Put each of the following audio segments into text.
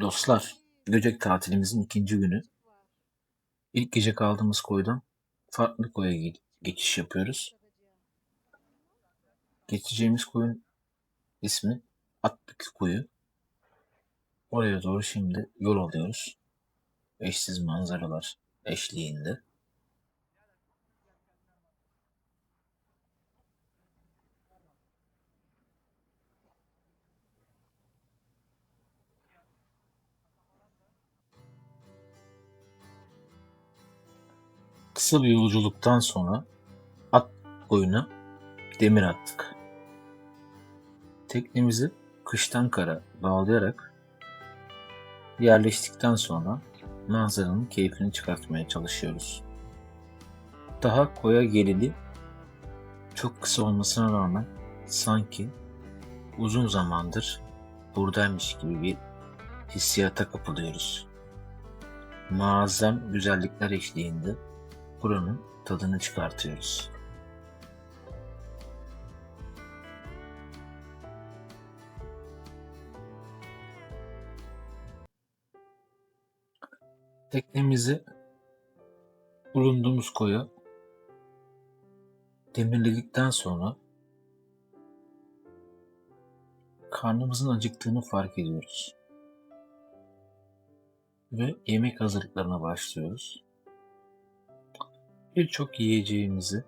Dostlar, Göcek tatilimizin ikinci günü. İlk gece kaldığımız koydan farklı koya ge- geçiş yapıyoruz. Geçeceğimiz koyun ismi Atbükü Koyu. Oraya doğru şimdi yol alıyoruz. Eşsiz manzaralar eşliğinde. Kısa bir yolculuktan sonra at koyuna demir attık. Teknemizi kıştan kara bağlayarak yerleştikten sonra manzaranın keyfini çıkartmaya çalışıyoruz. Daha koya geleli çok kısa olmasına rağmen sanki uzun zamandır buradaymış gibi bir hissiyata kapılıyoruz. Muazzam güzellikler eşliğinde buranın tadını çıkartıyoruz. Teknemizi bulunduğumuz koya demirledikten sonra karnımızın acıktığını fark ediyoruz. Ve yemek hazırlıklarına başlıyoruz. Birçok yiyeceğimizi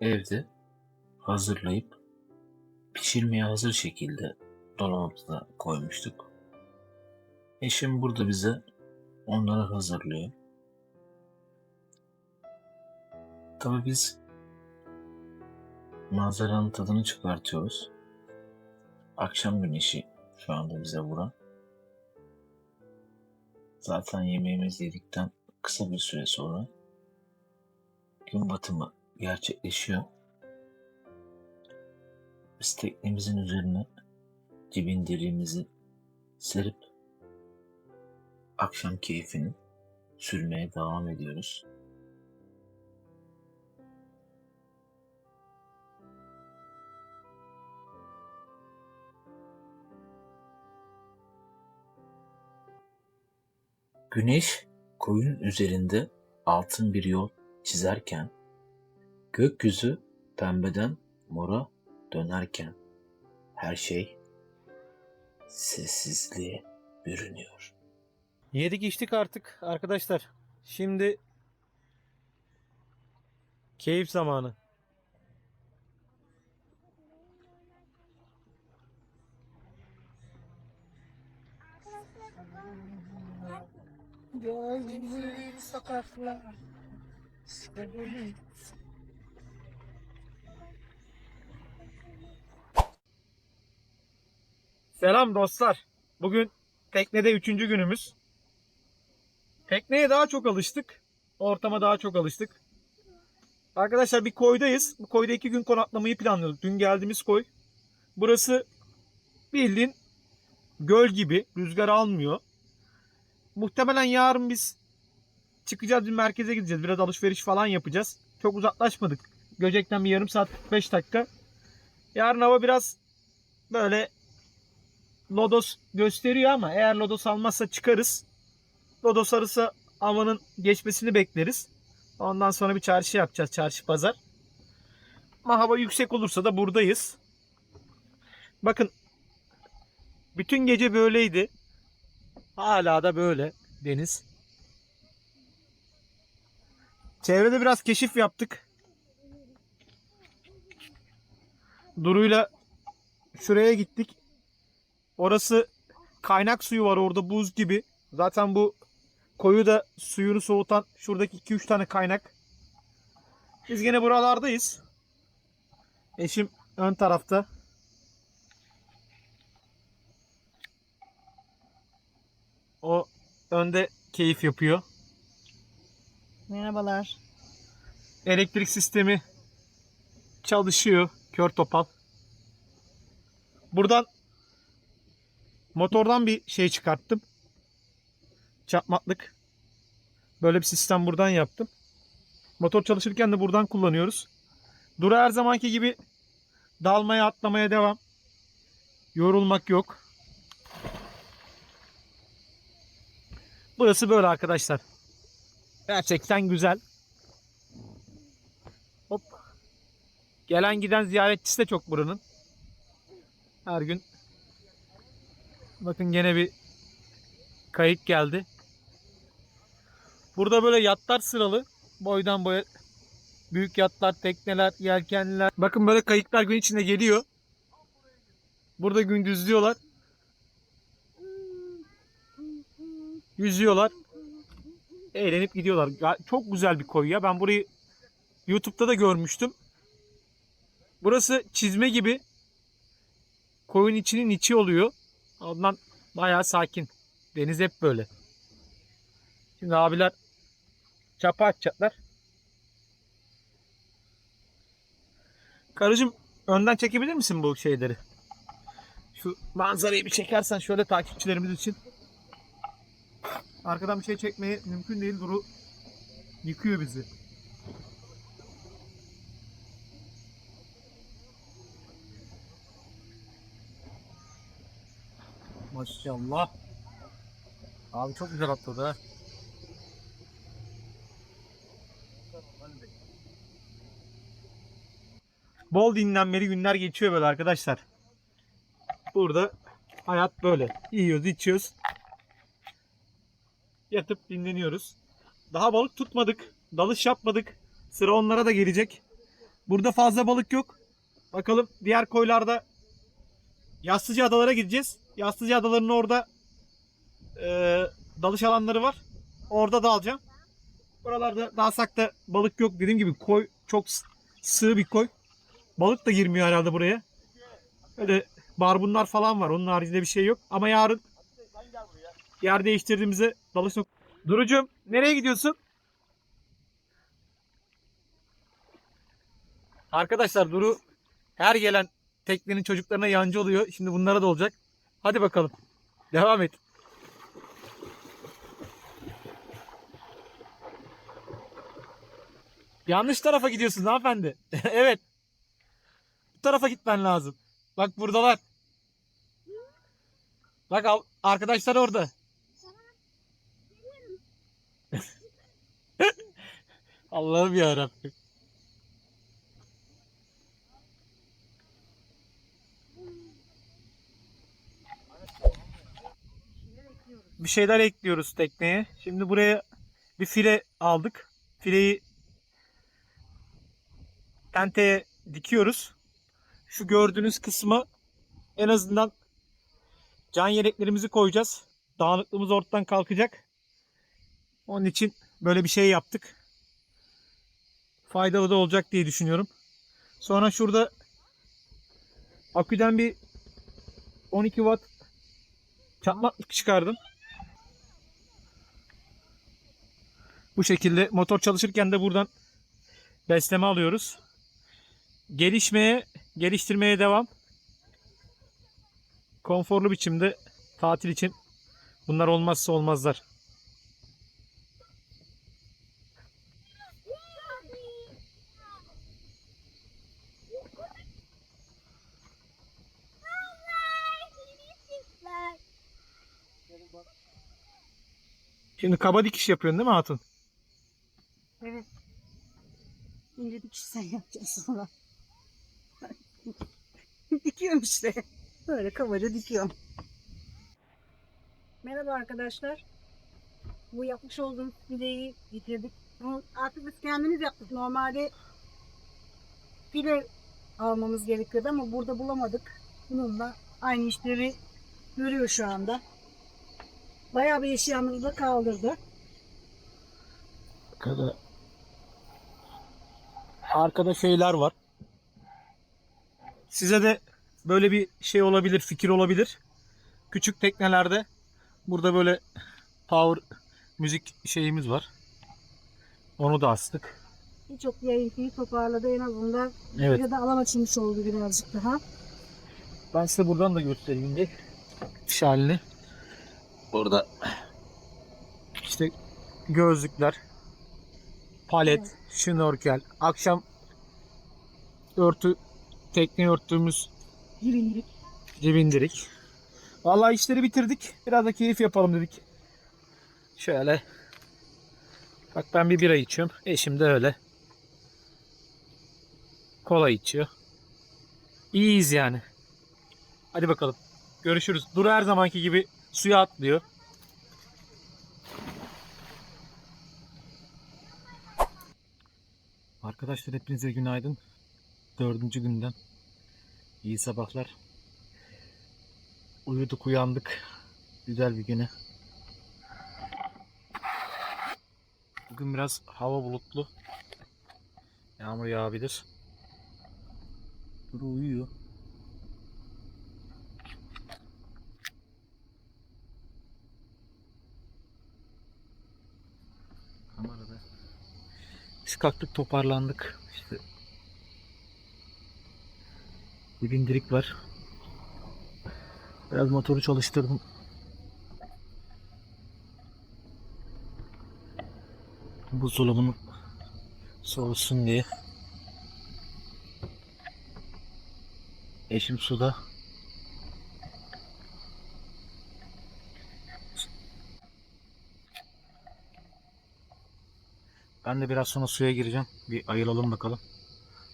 evde hazırlayıp pişirmeye hazır şekilde dolapta koymuştuk. Eşim burada bize onları hazırlıyor. Tabii biz manzaranın tadını çıkartıyoruz. Akşam güneşi şu anda bize vuran. Zaten yemeğimizi yedikten kısa bir süre sonra gün batımı gerçekleşiyor. Biz teknemizin üzerine cibindirimizi serip akşam keyfini sürmeye devam ediyoruz. Güneş koyun üzerinde altın bir yol çizerken, gökyüzü pembeden mora dönerken her şey sessizliğe bürünüyor. Yedik içtik artık arkadaşlar. Şimdi keyif zamanı. Gözlü sokaklar. Selam dostlar. Bugün teknede üçüncü günümüz. Tekneye daha çok alıştık. Ortama daha çok alıştık. Arkadaşlar bir koydayız. Bu koyda iki gün konaklamayı planlıyorduk. Dün geldiğimiz koy. Burası bildiğin göl gibi. Rüzgar almıyor. Muhtemelen yarın biz çıkacağız bir merkeze gideceğiz. Biraz alışveriş falan yapacağız. Çok uzaklaşmadık. Göcek'ten bir yarım saat 5 dakika. Yarın hava biraz böyle Lodos gösteriyor ama eğer Lodos almazsa çıkarız. Lodos arısa havanın geçmesini bekleriz. Ondan sonra bir çarşı yapacağız. Çarşı pazar. Ama hava yüksek olursa da buradayız. Bakın bütün gece böyleydi. Hala da böyle deniz. Çevrede biraz keşif yaptık. Duru'yla şuraya gittik. Orası kaynak suyu var orada buz gibi. Zaten bu koyu da suyunu soğutan şuradaki 2-3 tane kaynak. Biz gene buralardayız. Eşim ön tarafta. O önde keyif yapıyor. Merhabalar. Elektrik sistemi çalışıyor. Kör topal. Buradan motordan bir şey çıkarttım. Çapmatlık. Böyle bir sistem buradan yaptım. Motor çalışırken de buradan kullanıyoruz. Dura her zamanki gibi dalmaya atlamaya devam. Yorulmak yok. Burası böyle arkadaşlar. Gerçekten güzel. Gelen giden ziyaretçisi de çok buranın. Her gün. Bakın gene bir kayık geldi. Burada böyle yatlar sıralı. Boydan boya büyük yatlar, tekneler, yelkenliler. Bakın böyle kayıklar gün içinde geliyor. Burada gündüzlüyorlar. Yüzüyorlar. Eğlenip gidiyorlar. Çok güzel bir koy ya. Ben burayı YouTube'da da görmüştüm. Burası çizme gibi. Koyun içinin içi oluyor. Ondan bayağı sakin. Deniz hep böyle. Şimdi abiler çapa açacaklar. Karıcığım önden çekebilir misin bu şeyleri? Şu manzarayı bir çekersen şöyle takipçilerimiz için. Arkadan bir şey çekmeye mümkün değil. Duru yıkıyor bizi. Maşallah. Abi çok güzel atladı ha. Bol dinlenmeli günler geçiyor böyle arkadaşlar. Burada hayat böyle. Yiyoruz, içiyoruz. Yatıp dinleniyoruz. Daha balık tutmadık. Dalış yapmadık. Sıra onlara da gelecek. Burada fazla balık yok. Bakalım diğer koylarda Yastıcı Adalara gideceğiz. Yastıcı Adaları'nın orada e, dalış alanları var. Orada da alacağım. Buralarda dalsak da balık yok. Dediğim gibi koy çok sığ bir koy. Balık da girmiyor herhalde buraya. Öyle barbunlar falan var. Onun haricinde bir şey yok. Ama yarın yer değiştirdiğimizde dalış nok- Durucum nereye gidiyorsun? Arkadaşlar Duru her gelen teknenin çocuklarına yancı oluyor. Şimdi bunlara da olacak. Hadi bakalım. Devam et. Yanlış tarafa gidiyorsun hanımefendi. evet. Bu tarafa gitmen lazım. Bak buradalar. Bak al- arkadaşlar orada. Allah'ım ya Rabbim. Bir şeyler ekliyoruz tekneye. Şimdi buraya bir file aldık. Fileyi tenteye dikiyoruz. Şu gördüğünüz kısmı en azından can yeleklerimizi koyacağız. Dağınıklığımız ortadan kalkacak. Onun için böyle bir şey yaptık. Faydalı da olacak diye düşünüyorum. Sonra şurada aküden bir 12 watt çakmaklık çıkardım. Bu şekilde motor çalışırken de buradan besleme alıyoruz. Gelişmeye, geliştirmeye devam. Konforlu biçimde tatil için bunlar olmazsa olmazlar. Şimdi kaba dikiş yapıyorsun değil mi Hatun? Evet. Şimdi dikiş sen yapacaksın sonra. Dikiyorum işte. Böyle kabaca dikiyorum. Merhaba arkadaşlar. Bu yapmış olduğumuz fileyi getirdik. Bunu artık biz kendimiz yaptık. Normalde file almamız gerekiyordu ama burada bulamadık. Bununla aynı işleri görüyor şu anda. Bayağı bir eşyamızı da kaldırdı. Arkada arkada şeyler var. Size de böyle bir şey olabilir, fikir olabilir. Küçük teknelerde burada böyle power müzik şeyimiz var. Onu da astık. Birçok yayıncıyı toparladı en azından. Evet. Ya da alan açılmış oldu birazcık daha. Ben size buradan da göstereyim bir iş halini. Burada işte gözlükler, palet, şnorkel, akşam örtü, tekne örttüğümüz Girindik. cebindirik. Vallahi işleri bitirdik. Biraz da keyif yapalım dedik. Şöyle. Bak ben bir bira içiyorum. Eşim de öyle. Kola içiyor. İyiyiz yani. Hadi bakalım. Görüşürüz. Dur her zamanki gibi suya atlıyor. Arkadaşlar hepinize günaydın. Dördüncü günden. İyi sabahlar. Uyuduk uyandık. Güzel bir güne. Bugün biraz hava bulutlu. Yağmur yağabilir. Duru uyuyor. Biz kalktık toparlandık. İşte bir bindirik var. Biraz motoru çalıştırdım. Buzdolabının soğusun diye. Eşim suda. Ben de biraz sonra suya gireceğim. Bir ayılalım bakalım.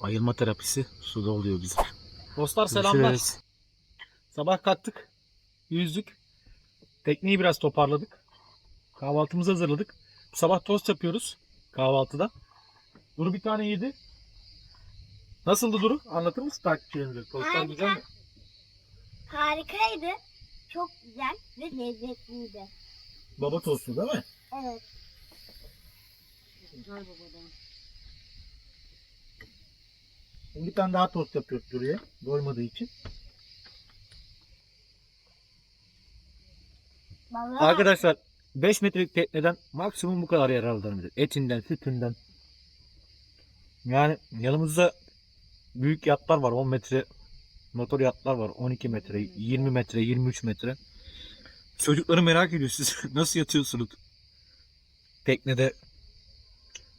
Ayılma terapisi suda oluyor bizim. Dostlar selamlar. Görüşürüz. Sabah kalktık. Yüzdük. Tekneyi biraz toparladık. Kahvaltımızı hazırladık. Bu sabah tost yapıyoruz kahvaltıda. Duru bir tane yedi. Nasıldı Duru? Anlatır mısın takipçilerimize? Tostlar Harika. güzel mi? Harikaydı. Çok güzel ve lezzetliydi. Baba tostu değil mi? Evet. Güzel babadan. Şimdi bir tane daha tost yapıyoruz Duru'ya. Doymadığı için. Vallahi Arkadaşlar 5 metrelik tekneden maksimum bu kadar yer alırlar. Etinden, sütünden. Yani yanımızda büyük yatlar var. 10 metre motor yatlar var. 12 metre, 20 metre, 23 metre. Çocukları merak ediyor siz nasıl yatıyorsunuz? Teknede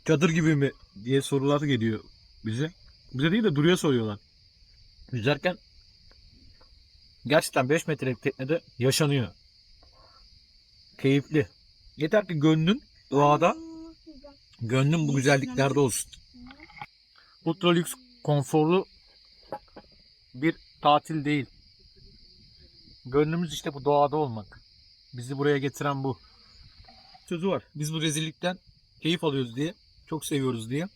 çadır gibi mi diye sorular geliyor bize. Bize değil de Duru'ya soruyorlar. Yüzerken gerçekten 5 metrelik teknede yaşanıyor keyifli. Yeter ki gönlün doğada, gönlün bu güzelliklerde olsun. Ultra lüks, konforlu bir tatil değil. Gönlümüz işte bu doğada olmak. Bizi buraya getiren bu. Sözü var. Biz bu rezillikten keyif alıyoruz diye, çok seviyoruz diye.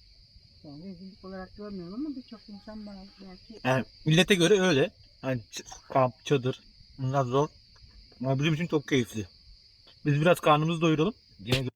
Yani rezillik olarak görmüyorum ama birçok insan bana belki Yani millete göre öyle. Hani ç- kamp, çadır bunlar zor. Ama bizim için çok keyifli. Biz biraz karnımızı doyuralım. Yine